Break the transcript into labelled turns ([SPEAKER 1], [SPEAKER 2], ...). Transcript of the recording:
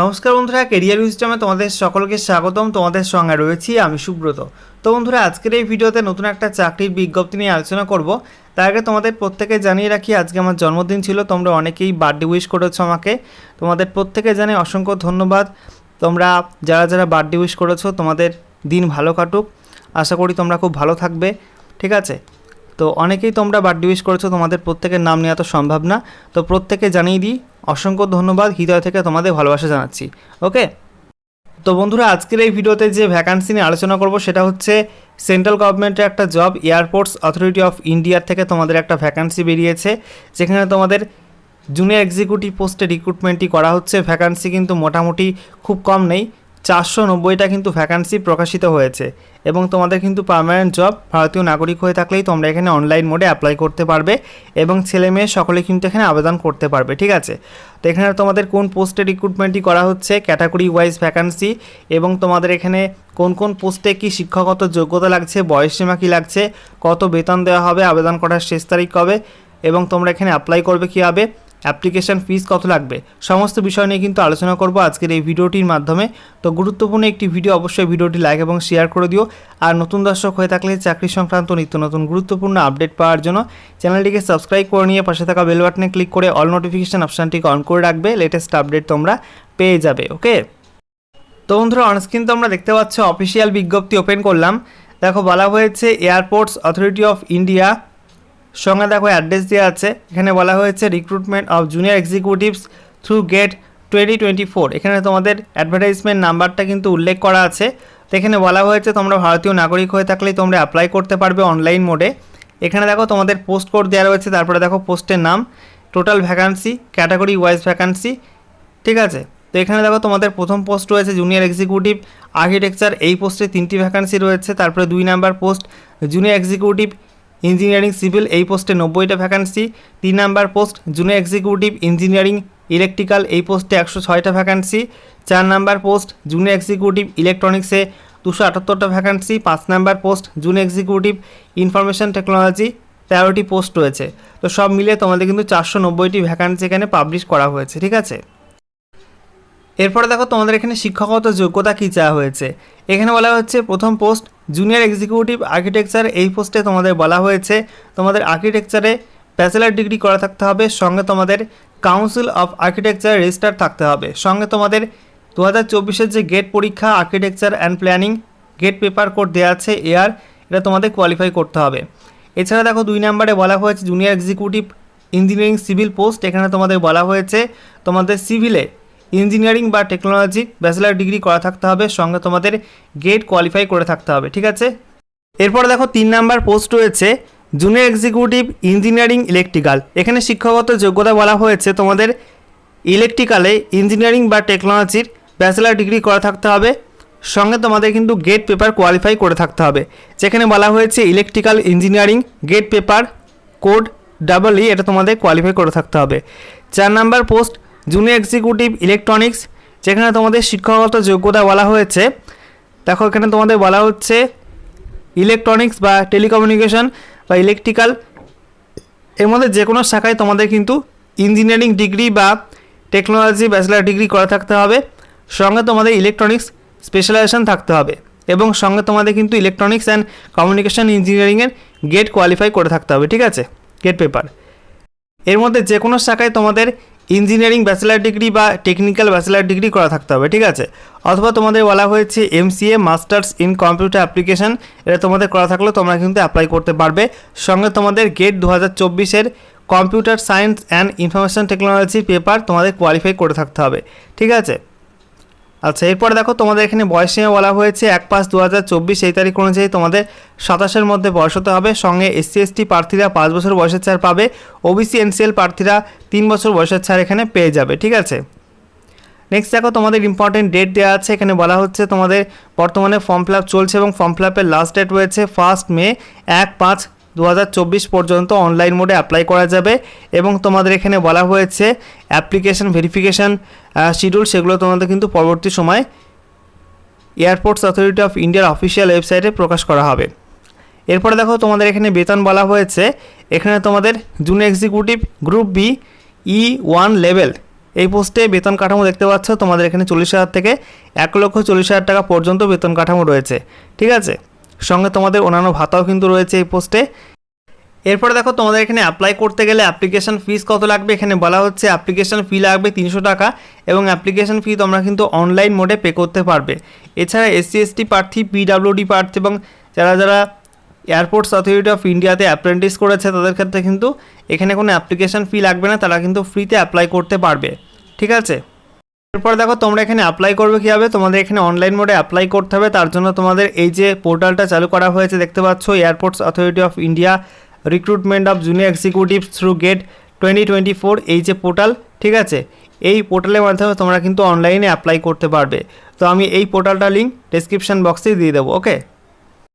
[SPEAKER 1] নমস্কার বন্ধুরা কেরিয়ার সিস্টেমে তোমাদের সকলকে স্বাগতম। তোমাদের সঙ্গে রয়েছি আমি সুব্রত। তো বন্ধুরা, আজকের এই ভিডিওতে নতুন একটা চাকরির বিজ্ঞপ্তি নিয়ে আলোচনা করব। তার আগে তোমাদের প্রত্যেকে জানিয়ে রাখি, আজকে আমার জন্মদিন ছিল, তোমরা অনেকেই বার্থডে উইশ করেছ আমাকে। তোমাদের প্রত্যেকে জানাই অসংখ্য ধন্যবাদ। তোমরা যারা যারা বার্থডে উইশ করেছ, তোমাদের দিন ভালো কাটুক। আশা করি তোমরা খুব ভালো থাকবে। ঠিক আছে? তো অনেকেই তোমরা বার্থডে উইশ করেছ, তোমাদের প্রত্যেকের নাম নেওয়া তো সম্ভব না। তো প্রত্যেকে জানিয়ে দিই, অসংখ্য ধন্যবাদ, হৃদয় থেকে তোমাদের ভালোবাসা জানাচ্ছি। ওকে? তো বন্ধুরা, আজকের এই ভিডিওতে যে ভ্যাকান্সি নিয়ে আলোচনা করব, সেটা হচ্ছে সেন্ট্রাল গভর্নমেন্টের একটা জব, এয়ারপোর্টস অথরিটি অফ ইন্ডিয়ার থেকে তোমাদের একটা ভ্যাকান্সি বেরিয়েছে। যেখানে তোমাদের জুনিয়র এক্সিকিউটিভ পোস্টে রিক্রুটমেন্টই করা হচ্ছে। ভ্যাকান্সি কিন্তু মোটামুটি খুব কম নেই। চারশো নব্বইটা কিন্তু ভ্যাকান্সি প্রকাশিত হয়েছে এবং তোমাদের কিন্তু পার্মানেন্ট জব ভারতীয় নাগরিক হয়ে থাকলেই তোমরা এখানে অনলাইন মোডে অ্যাপ্লাই করতে পারবে এবং ছেলে মেয়ে সকলে কিন্তু এখানে আবেদন করতে পারবে, ঠিক আছে? তো এখানে তোমাদের কোন পোস্টে রিক্রুটমেন্টই করা হচ্ছে ক্যাটাগরি ওয়াইজ ভ্যাকান্সি এবং তোমাদের এখানে কোন কোন পোস্টে কি শিক্ষাগত যোগ্যতা লাগছে বয়সসীমা কী লাগছে, কত বেতন দেওয়া হবে, আবেদন করার শেষ তারিখ কবে এবং তোমরা এখানে অ্যাপ্লাই করবে কীভাবে অ্যাপ্লিকেশন ফিস কত লাগবে? সমস্ত বিষয় নিয়ে কিন্তু আলোচনা করব আজকের এই ভিডিওটির মাধ্যমে। তো গুরুত্বপূর্ণ একটি ভিডিও, অবশ্যই ভিডিওটি লাইক এবং শেয়ার করে দিও। আর নতুন দর্শক হয়ে থাকলে চাকরি সংক্রান্ত নিত্য নতুন গুরুত্বপূর্ণ আপডেট পাওয়ার জন্য চ্যানেলটিকে সাবস্ক্রাইব করে নিয়ে পাশে থাকা বেল বাটনে ক্লিক করে অল নোটিফিকেশান অপশানটিকে অন করে রাখবে। লেটেস্ট আপডেট তোমরা পেয়ে যাবে ওকে তো বন্ধুরা অনস্ক্রিন তোমরা দেখতে পাচ্ছ অফিসিয়াল বিজ্ঞপ্তি ওপেন করলাম। দেখো, বলা হয়েছে এয়ারপোর্টস অথরিটি অফ ইন্ডিয়া সঙ্গে দেখো অ্যাড্রেস দেওয়া আছে। এখানে বলা হয়েছে recruitment of junior executives through GATE twenty twenty four এখানে তোমাদের অ্যাডভার্টাইজমেন্ট নাম্বারটা কিন্তু উল্লেখ করা আছে। তো এখানে বলা হয়েছে, তোমরা ভারতীয় নাগরিক হয়ে থাকলেই তোমরা অ্যাপ্লাই করতে পারবে অনলাইন মোডে এখানে দেখো তোমাদের পোস্ট কোড দেওয়া রয়েছে, তারপরে দেখো পোস্টের নাম total vacancy category wise vacancy ঠিক আছে? তো এখানে দেখো তোমাদের প্রথম পোস্ট রয়েছে জুনিয়র এক্সিকিউটিভ আর্কিটেকচার এই পোস্টে তিনটি ভ্যাকান্সি রয়েছে। তারপরে দুই number post junior executive engineering civil এই পোস্টে নব্বইটা ভ্যাকান্সি তিন number post junior executive engineering electrical এই পোস্টে একশো ছয়টা ভ্যাকান্সি চার নাম্বার পোস্ট জুনিয়র এক্সিকিউটিভ ইলেকট্রনিক্সে দুশো আটাত্তরটা ভ্যাকান্সি পাঁচ number post junior executive information technology তেরোটি পোস্ট রয়েছে। তো সব মিলিয়ে তোমাদের কিন্তু চারশো নব্বইটি ভ্যাকান্সি এখানে পাবলিশ করা হয়েছে, ঠিক আছে? এরপরে দেখো তোমাদের এখানে শিক্ষাগত যোগ্যতা কী চাওয়া হয়েছে। এখানে বলা হচ্ছে প্রথম পোস্ট জুনিয়র এক্সিকিউটিভ আর্কিটেকচার এই পোস্টে তোমাদের বলা হয়েছে। তোমাদের আর্কিটেকচারে ব্যাচেলার ডিগ্রি করা থাকতে হবে, সঙ্গে তোমাদের কাউন্সিল অফ আর্কিটেকচার রেজিস্টার থাকতে হবে। সঙ্গে তোমাদের দু হাজার চব্বিশের যে গেট পরীক্ষা architecture and planning GATE paper code দেওয়া আছে এয়ার এটা তোমাদের কোয়ালিফাই করতে হবে। এছাড়া দেখো দুই নম্বরে বলা হয়েছে junior executive engineering civil post এখানে তোমাদের বলা হয়েছে তোমাদের সিভিলে ইঞ্জিনিয়ারিং বা টেকনোলজি ব্যাচেলার ডিগ্রি করা থাকতে হবে, সঙ্গে তোমাদের গেট কোয়ালিফাই করে থাকতে হবে, ঠিক আছে? এরপর দেখো তিন নাম্বার পোস্ট রয়েছে, জুনিয়র এক্সিকিউটিভ ইঞ্জিনিয়ারিং ইলেকট্রিক্যাল। এখানে শিক্ষাগত যোগ্যতা বলা হয়েছে, তোমাদের ইলেকট্রিক্যালে ইঞ্জিনিয়ারিং বা টেকনোলজির ব্যাচেলার ডিগ্রি করা থাকতে হবে, সঙ্গে তোমাদের কিন্তু গেট পেপার কোয়ালিফাই করে থাকতে হবে। যেখানে বলা হয়েছে electrical engineering GATE paper code double E, এটা তোমাদের কোয়ালিফাই করে থাকতে হবে। চার number post junior executive electronics, যেখানে তোমাদের শিক্ষাগত যোগ্যতা বলা হয়েছে। দেখো, এখানে তোমাদের বলা হচ্ছে ইলেকট্রনিক্স বা টেলিকমিউনিকেশন বা ইলেকট্রিক্যাল। এর মধ্যে যে কোনো শাখায় তোমাদের কিন্তু ইঞ্জিনিয়ারিং ডিগ্রি বা টেকনোলজি ব্যাচেলার ডিগ্রি করা থাকতে হবে। সঙ্গে তোমাদের ইলেকট্রনিক্স স্পেশালাইজেশন থাকতে হবে এবং সঙ্গে তোমাদের কিন্তু ইলেকট্রনিক্স অ্যান্ড কমিউনিকেশন ইঞ্জিনিয়ারিংয়ের গেট কোয়ালিফাই করে থাকতে হবে, ঠিক আছে? GATE paper. এর মধ্যে যে কোনো শাখায় তোমাদের ইঞ্জিনিয়ারিং ব্যাচেলার ডিগ্রি বা টেকনিক্যাল ব্যাচেলার ডিগ্রি করা থাকতে হবে, ঠিক আছে? অথবা তোমাদের বলা হয়েছে MCA, masters in computer application, এটা তোমাদের করা থাকলে তোমরা কিন্তু অ্যাপ্লাই করতে পারবে। সঙ্গে তোমাদের গেট দু হাজার চব্বিশের computer science and information technology paper তোমাদের কোয়ালিফাই করে থাকতে হবে, ঠিক আছে? আচ্ছা এরপরে দেখো তোমাদের এখানে বয়সীমা বলা হয়েছে এক পাঁচ দু হাজার চব্বিশ, এই তারিখ অনুযায়ী তোমাদের সাতাশের মধ্যে বয়স হতে হবে। সঙ্গে এসসি, এসটি প্রার্থীরা পাঁচ বছর বয়সের ছাড় পাবে। ওবিসি, এনসিএল প্রার্থীরা তিন বছর বয়সের ছাড় এখানে পেয়ে যাবে, ঠিক আছে? নেক্সট দেখো তোমাদের ইম্পর্টেন্ট ডেট দেওয়া আছে, এখানে বলা হচ্ছে তোমাদের বর্তমানে ফর্ম ফিল চলছে এবং ফর্ম ফিল লাস্ট ডেট রয়েছে ফার্স্ট মে এক পাঁচ দু হাজার চব্বিশ পর্যন্ত অনলাইন মোডে অ্যাপ্লাই করা যাবে এবং তোমাদের এখানে বলা হয়েছে অ্যাপ্লিকেশন ভেরিফিকেশান শিডিউল সেগুলো তোমাদের কিন্তু পরবর্তী সময় এয়ারপোর্টস অথরিটি অফ ইন্ডিয়ার অফিসিয়াল ওয়েবসাইটে প্রকাশ করা হবে। এরপরে দেখো তোমাদের এখানে বেতন বলা হয়েছে। এখানে তোমাদের junior executive group B E one level এই পোস্টে বেতন কাঠামো দেখতে পাচ্ছ। তোমাদের এখানে চল্লিশ হাজার থেকে এক লক্ষ চল্লিশ হাজার টাকা পর্যন্ত বেতন কাঠামো রয়েছে। ঠিক আছে? সঙ্গে তোমাদের অন্যান্য ভাতাও কিন্তু রয়েছে এই পোস্টে এরপরে দেখো, তোমাদের এখানে অ্যাপ্লাই করতে গেলে অ্যাপ্লিকেশন ফিস কত লাগবে? এখানে বলা হচ্ছে অ্যাপ্লিকেশান ফি লাগবে তিনশো টাকা এবং অ্যাপ্লিকেশন ফি তোমরা কিন্তু অনলাইন মোডে পে করতে পারবে। এছাড়া এসসি এসটি প্রার্থী পিডাব্লিউডি প্রার্থী এবং যারা যারা এয়ারপোর্টস অথরিটি অফ ইন্ডিয়াতে অ্যাপ্রেন্টিস করেছে, তাদের ক্ষেত্রে কিন্তু এখানে কোনো অ্যাপ্লিকেশন ফি লাগবে না, তারা কিন্তু ফ্রিতে অ্যাপ্লাই করতে পারবে। ঠিক আছে? এরপর দেখো তোমরা এখানে অ্যাপ্লাই করবে কীভাবে? তোমাদের এখানে অনলাইন মোডে অ্যাপ্লাই করতে হবে। তার জন্য তোমাদের এই যে পোর্টালটা চালু করা হয়েছে, দেখতে পাচ্ছ airports authority of India recruitment of junior executive through GATE twenty twenty four এই যে পোর্টাল, ঠিক আছে? এই পোর্টালের মাধ্যমে তোমরা কিন্তু অনলাইনে অ্যাপ্লাই করতে পারবে। তো আমি এই পোর্টালটা লিঙ্ক ডেসক্রিপশন বক্সেই দিয়ে দেবো ওকে